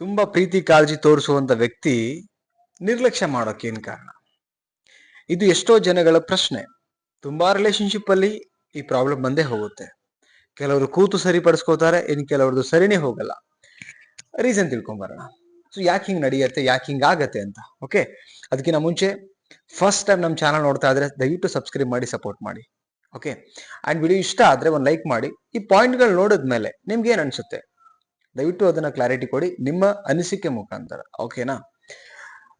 ತುಂಬಾ ಪ್ರೀತಿ, ಕಾಳಜಿ ತೋರಿಸುವಂತ ವ್ಯಕ್ತಿ ನಿರ್ಲಕ್ಷ್ಯ ಮಾಡೋಕೆ ಏನ್ ಕಾರಣ? ಇದು ಎಷ್ಟೋ ಜನಗಳ ಪ್ರಶ್ನೆ. ತುಂಬಾ ರಿಲೇಶನ್ಶಿಪ್ ಅಲ್ಲಿ ಈ ಪ್ರಾಬ್ಲಮ್ ಬಂದೇ ಹೋಗುತ್ತೆ. ಕೆಲವರು ಕೂತು ಸರಿಪಡಿಸ್ಕೋತಾರೆ ಇನ್ ಕೆಲವ್ರದ್ದು ಸರಿನೇ ಹೋಗಲ್ಲ. ರೀಸನ್ ತಿಳ್ಕೊಂಬರೋಣ. ಸೊ ಯಾಕೆ ಹಿಂಗ್ ನಡೆಯುತ್ತೆ, ಯಾಕೆ ಹಿಂಗ್ ಆಗತ್ತೆ ಅಂತ ಓಕೆ ಅದಕ್ಕಿಂತ ಮುಂಚೆ ಫಸ್ಟ್ ಟೈಮ್ ನಮ್ಮ ಚಾನಲ್ ನೋಡ್ತಾ ಇದ್ರೆ ದಯವಿಟ್ಟು ಸಬ್ಸ್ಕ್ರೈಬ್ ಮಾಡಿ ಸಪೋರ್ಟ್ ಮಾಡಿ ಓಕೆ ಅಂಡ್ ವಿಡಿಯೋ ಇಷ್ಟ ಆದ್ರೆ ಒಂದು ಲೈಕ್ ಮಾಡಿ. ಈ ಪಾಯಿಂಟ್ಗಳು ನೋಡಿದ್ಮೇಲೆ ನಿಮ್ಗೆ ಏನ್ ಅನ್ಸುತ್ತೆ? ದಯವಿಟ್ಟು ಅದನ್ನ ಕ್ಲಾರಿಟಿ ಕೊಡಿ. ನಿಮ್ಮ ಅನಿಸಿಕೆ ಮುಖಾಂತರ. ಓಕೆನಾ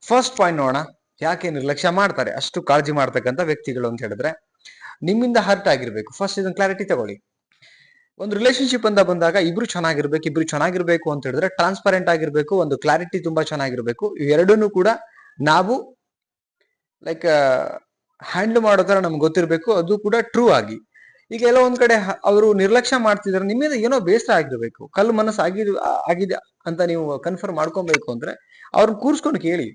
ಫಸ್ಟ್ ಪಾಯಿಂಟ್ ನೋಡೋಣ. ಯಾಕೆ ನಿರ್ಲಕ್ಷ್ಯ ಮಾಡ್ತಾರೆ? ಅಷ್ಟು ಕಾಳಜಿ ಮಾಡ್ತಕ್ಕಂಥ ವ್ಯಕ್ತಿಗಳು ಅಂತ ಹೇಳಿದ್ರೆ, ನಿಮ್ಮಿಂದ ಹರ್ಟ್ ಆಗಿರ್ಬೇಕು. ಫಸ್ಟ್ ಇದನ್ನ ಕ್ಲಾರಿಟಿ ತಗೊಳ್ಳಿ. ಒಂದು ರಿಲೇಶನ್ಶಿಪ್ ಅಂತ ಬಂದಾಗ ಇಬ್ರು ಚೆನ್ನಾಗಿರ್ಬೇಕು ಇಬ್ರು ಚೆನ್ನಾಗಿರ್ಬೇಕು ಅಂತ ಹೇಳಿದ್ರೆ ಟ್ರಾನ್ಸ್ಪರೆಂಟ್ ಆಗಿರ್ಬೇಕು, ಒಂದು ಕ್ಲಾರಿಟಿ ತುಂಬಾ ಚೆನ್ನಾಗಿರ್ಬೇಕು. ಇವೆರಡೂ ಕೂಡ ನಾವು ಲೈಕ್ ಹ್ಯಾಂಡಲ್ ಮಾಡೋ ತರ ನಮ್ಗೆ ಗೊತ್ತಿರಬೇಕು. ಅದು ಕೂಡ ಟ್ರೂ ಆಗಿ. ಈಗ ಎಲ್ಲ ಒಂದ್ ಕಡೆ ಅವರು ನಿರ್ಲಕ್ಷ್ಯ ಮಾಡ್ತಿದ್ರೆ, ನಿಮ್ಮಿಂದ ಏನೋ ಬೇಸರ ಆಗಿರ್ಬೇಕು. ಕಲ್ಲು ಮನಸ್ಸು ಆಗಿದೆ ಆಗಿದೆ ಅಂತ ನೀವು ಕನ್ಫರ್ಮ್ ಮಾಡ್ಕೊಬೇಕು ಅಂದ್ರೆ ಅವ್ರನ್ನ ಕೂರ್ಸ್ಕೊಂಡು ಕೇಳಿ.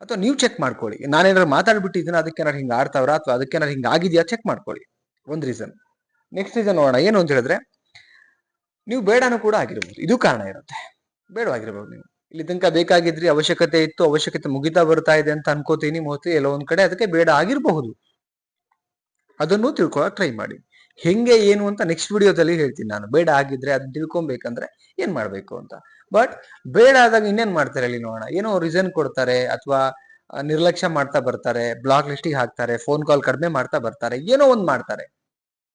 ಅಥವಾ ನೀವು ಚೆಕ್ ಮಾಡ್ಕೊಳ್ಳಿ. ನಾನೇನಾದ್ರು ಮಾತಾಡ್ಬಿಟ್ಟಿದ್ದೀನಿ ಅದಕ್ಕೇನಾರು ಹಿಂಗ ಆಡ್ತಾವ್ರ ಅಥವಾ ಅದಕ್ಕೇನಾರು ಹಿಂಗ ಆಗಿದೆಯಾ? ಚೆಕ್ ಮಾಡ್ಕೊಳ್ಳಿ. ಒಂದ್ ರೀಸನ್ ನೆಕ್ಸ್ಟ್ ರೀಸನ್ ನೋಡೋಣ. ಏನು ಅಂತ ಹೇಳಿದ್ರೆ, ನೀವು ಬೇಡನೂ ಕೂಡ ಆಗಿರ್ಬೋದು. ಇದು ಕಾರಣ ಇರುತ್ತೆ. ಬೇಡವಾಗಿರ್ಬೋದು ನೀವು? ಇಲ್ಲಿ ತನಕ ಬೇಕಾಗಿದ್ರಿ, ಅವಶ್ಯಕತೆ ಇತ್ತು, ಅವಶ್ಯಕತೆ ಮುಗಿತಾ ಬರ್ತಾ ಇದೆ ಅಂತ ಅನ್ಕೋತೀನಿ ಮೋಸ್ಟ್ಲಿ ಎಲ್ಲೋ ಒಂದ್ ಕಡೆ ಅದಕ್ಕೆ ಬೇಡ ಆಗಿರಬಹುದು. ಅದನ್ನು ತಿಳ್ಕೊಳಕ್ ಟ್ರೈ ಮಾಡಿ. ಹೆಂಗೆ ಏನು ಅಂತ ನೆಕ್ಸ್ಟ್ ವಿಡಿಯೋದಲ್ಲಿ ಹೇಳ್ತೀನಿ ನಾನು. ಬೇಡ ಆಗಿದ್ರೆ ಅದನ್ನ ತಿಳ್ಕೊಬೇಕಂದ್ರೆ ಏನ್ ಮಾಡ್ಬೇಕು ಅಂತ. ಬಟ್ ಬೇಡ ಆದಾಗ ಇನ್ನೇನ್ ಮಾಡ್ತಾರೆ ಅಲ್ಲಿ ನೋಡೋಣ. ಏನೋ ರೀಸನ್ ಕೊಡ್ತಾರೆ ಅಥವಾ ನಿರ್ಲಕ್ಷ್ಯ ಮಾಡ್ತಾ ಬರ್ತಾರೆ ಬ್ಲಾಕ್ ಲಿಸ್ಟಿಗೆ ಹಾಕ್ತಾರೆ ಫೋನ್ ಕಾಲ್ ಕಡಿಮೆ ಮಾಡ್ತಾ ಬರ್ತಾರೆ, ಏನೋ ಒಂದ್ ಮಾಡ್ತಾರೆ.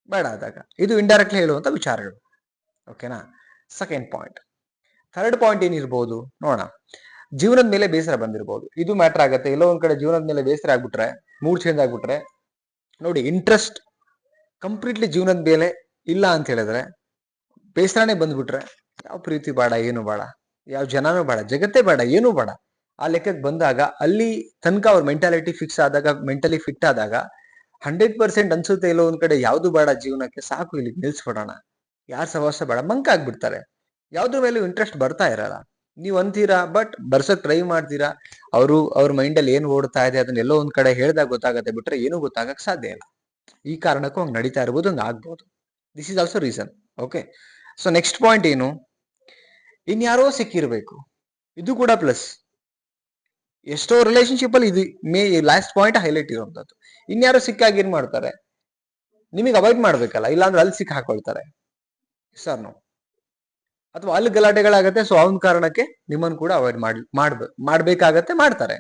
ಬೇಡ ಆದಾಗ. ಇದು ಇಂಡೈರೆಕ್ಟ್ಲಿ ಹೇಳುವಂತ ವಿಚಾರಗಳು. ಓಕೆನಾ ಸೆಕೆಂಡ್ ಪಾಯಿಂಟ್ ಥರ್ಡ್ ಪಾಯಿಂಟ್ ಏನಿರ್ಬೋದು ನೋಡೋಣ. ಜೀವನದ ಮೇಲೆ ಬೇಸರ ಬಂದಿರ್ಬೋದು. ಇದು ಮ್ಯಾಟರ್ ಆಗುತ್ತೆ. ಎಲ್ಲೋ ಒಂದ್ ಕಡೆ ಜೀವನದ ಮೇಲೆ ಬೇಸರ ಆಗ್ಬಿಟ್ರೆ ಮೂಡ್ ಚೇಂಜ್ ಆಗ್ಬಿಟ್ರೆ, ನೋಡಿ ಇಂಟ್ರೆಸ್ಟ್ ಕಂಪ್ಲೀಟ್ಲಿ ಜೀವನದ ಮೇಲೆ ಇಲ್ಲ ಅಂತ ಹೇಳಿದ್ರೆ ಬೇಸರನೇ ಬಂದ್ಬಿಟ್ರೆ ಯಾವ ಪ್ರೀತಿ ಬೇಡ, ಏನು ಬೇಡ, ಯಾವ ಜನನೂ ಬೇಡ, ಜಗತ್ತೇ ಬೇಡ, ಏನೂ ಬೇಡ. ಆ ಲೆಕ್ಕಕ್ಕೆ ಬಂದಾಗ ಅಲ್ಲಿ ತನಕ ಅವ್ರ ಮೆಂಟಾಲಿಟಿ ಫಿಕ್ಸ್ ಆದಾಗ ಮೆಂಟಲಿ ಫಿಟ್ ಆದಾಗ ಹಂಡ್ರೆಡ್ ಪರ್ಸೆಂಟ್ ಅನ್ಸುತ್ತೆ ಇಲ್ಲೋ ಒಂದ್ ಕಡೆ ಯಾವ್ದು ಬೇಡ ಜೀವನಕ್ಕೆ, ಸಾಕು ಇಲ್ಲಿ ನಿಲ್ಸ್ಬಿಡೋಣ. ಯಾರ ಸಹವಾಸ ಬೇಡ, ಮಂಕ ಆಗ್ಬಿಡ್ತಾರೆ. ಯಾವ್ದ್ರ ಮೇಲೂ ಇಂಟ್ರೆಸ್ಟ್ ಬರ್ತಾ ಇರಲ್ಲ. ನೀವ್ ಅಂತೀರಾ ಬಟ್ ಬರ್ಸಕ್ ಟ್ರೈ ಮಾಡ್ತೀರಾ? ಅವರು, ಅವ್ರ ಮೈಂಡಲ್ಲಿ ಏನ್ ಓಡ್ತಾ ಇದೆ ಅದನ್ನ ಎಲ್ಲೋ ಒಂದ್ ಕಡೆ ಹೇಳ್ದಾಗ ಗೊತ್ತಾಗತ್ತೆ, ಬಿಟ್ರೆ ಏನೂ ಗೊತ್ತಾಗಕ್ ಸಾಧ್ಯ ಇಲ್ಲ. ಈ ಕಾರಣಕ್ಕೂ ಹಂಗೆ ನಡೀತಾ ಇರ್ಬೋದು, ಹಂಗೆ ಆಗ್ಬೋದು. This is also reason okay so next point ಏನು? ಇನ್ಯಾರೋ ಸಿಕ್ಕಿರಬೇಕು. ಇದು ಕೂಡ ಪ್ಲಸ್ ಎಷ್ಟೋ ರಿಲೇಶನ್ಶಿಪ್ ಅಲ್ಲಿ ಇದು ಮೇ ಲಾಸ್ಟ್ ಪಾಯಿಂಟ್ ಹೈಲೈಟ್ ಇರುವಂತದ್ದು ಇನ್ಯಾರೋ ಸಿಕ್ಕಾಗ ಏನ್ ಮಾಡ್ತಾರೆ? ನಿಮಗೆ ಅವಾಯ್ಡ್ ಮಾಡ್ಬೇಕಲ್ಲ, ಇಲ್ಲಾಂದ್ರೆ ಅಲ್ಲಿ ಸಿಕ್ ಹಾಕೊಳ್ತಾರೆ. ಸರ್ ನೋ ಅಥವಾ ಅಲ್ಲಿ ಗಲಾಟೆಗಳಾಗತ್ತೆ ಸೊ ಅವನ ಕಾರಣಕ್ಕೆ ನಿಮ್ಮನ್ನು ಕೂಡ ಅವಾಯ್ಡ್ ಮಾಡಿ, ಮಾಡ್ಬ, ಮಾಡ್ಬೇಕಾಗತ್ತೆ, ಮಾಡ್ತಾರೆ.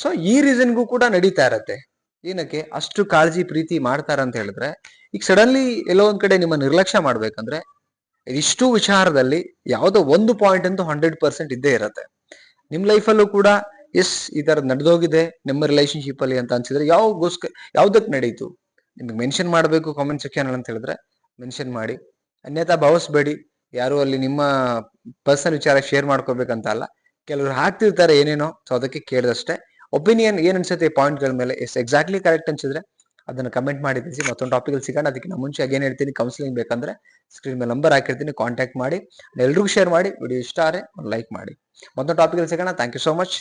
ಸೊ ಈ ರೀಸನ್ಗೂ ಕೂಡ ನಡೀತಾ ಇರತ್ತೆ. ಏನಕ್ಕೆ? ಅಷ್ಟು ಕಾಳಜಿ, ಪ್ರೀತಿ ಮಾಡ್ತಾರ ಅಂತ ಹೇಳಿದ್ರೆ, ಈಗ ಸಡನ್ಲಿ ಎಲ್ಲೋ ಒಂದ್ ಕಡೆ ನಿಮ್ಮ ನಿರ್ಲಕ್ಷ್ಯ ಮಾಡ್ಬೇಕಂದ್ರೆ ಇಷ್ಟು ವಿಚಾರದಲ್ಲಿ ಯಾವುದೋ ಒಂದು ಪಾಯಿಂಟ್ ಅಂತೂ ಹಂಡ್ರೆಡ್ ಪರ್ಸೆಂಟ್ ಇದ್ದೇ ಇರತ್ತೆ. ನಿಮ್ ಲೈಫಲ್ಲೂ ಕೂಡ ಎಸ್ ಈ ತರ ನಡೆದೋಗಿದೆ, ನಿಮ್ಮ ರಿಲೇಶನ್ಶಿಪ್ ಅಲ್ಲಿ ಅಂತ ಅನ್ಸಿದ್ರೆ ಯಾವಗೋಸ್ಕರ ಯಾವ್ದಕ್ ನಡೀತು? ನಿಮ್ಗೆ ಮೆನ್ಷನ್ ಮಾಡಬೇಕು ಕಾಮೆಂಟ್ ಸೆಕ್ಷನ್ ಅಂತ ಹೇಳಿದ್ರೆ ಮೆನ್ಷನ್ ಮಾಡಿ. ಅನ್ಯಥಾ ಭಾವಿಸ್ಬೇಡಿ, ಯಾರು ಅಲ್ಲಿ ನಿಮ್ಮ ಪರ್ಸನಲ್ ವಿಚಾರ ಶೇರ್ ಮಾಡ್ಕೋಬೇಕಂತ ಅಲ್ಲ. ಕೆಲವರು ಹಾಕ್ತಿರ್ತಾರೆ ಏನೇನೋ, ಸೊ ಅದಕ್ಕೆ ಕೇಳಿದಷ್ಟೇ. ಒಪಿನಿಯನ್ ಏನ್ ಅನ್ಸುತ್ತೆ ಈ ಪಾಯಿಂಟ್ಗಳ ಮೇಲೆ? ಎಸ್ ಎಕ್ಸಾಕ್ಟ್ಲಿ ಕರೆಕ್ಟ್ ಅನ್ಸಿದ್ರೆ ಅದನ್ನ ಕಮೆಂಟ್ ಮಾಡಿ ತಿಳಿಸಿ ಮತ್ತೊಂದು ಟಾಪಿಕ್ ಸಿಗೋಣ. ಅದಕ್ಕೆ ನಾನು ಮುಂಚೆ ಏನ್ ಹೇಳ್ತೀನಿ ಕೌನ್ಸಿಲಿಂಗ್ ಬೇಕಂದ್ರೆ ಸ್ಕ್ರೀನ್ ಮೇಲೆ ನಂಬರ್ ಹಾಕಿರ್ತೀನಿ ಕಾಂಟ್ಯಾಕ್ಟ್ ಮಾಡಿ. ಎಲ್ರಿಗೂ ಶೇರ್ ಮಾಡಿ. ವಿಡಿಯೋ ಇಷ್ಟ ಆದರೆ ಲೈಕ್ ಮಾಡಿ. ಮತ್ತೊಂದು ಟಾಪಿಕಲ್ಲಿ ಸಿಗೋಣ. Thank you so much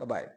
bye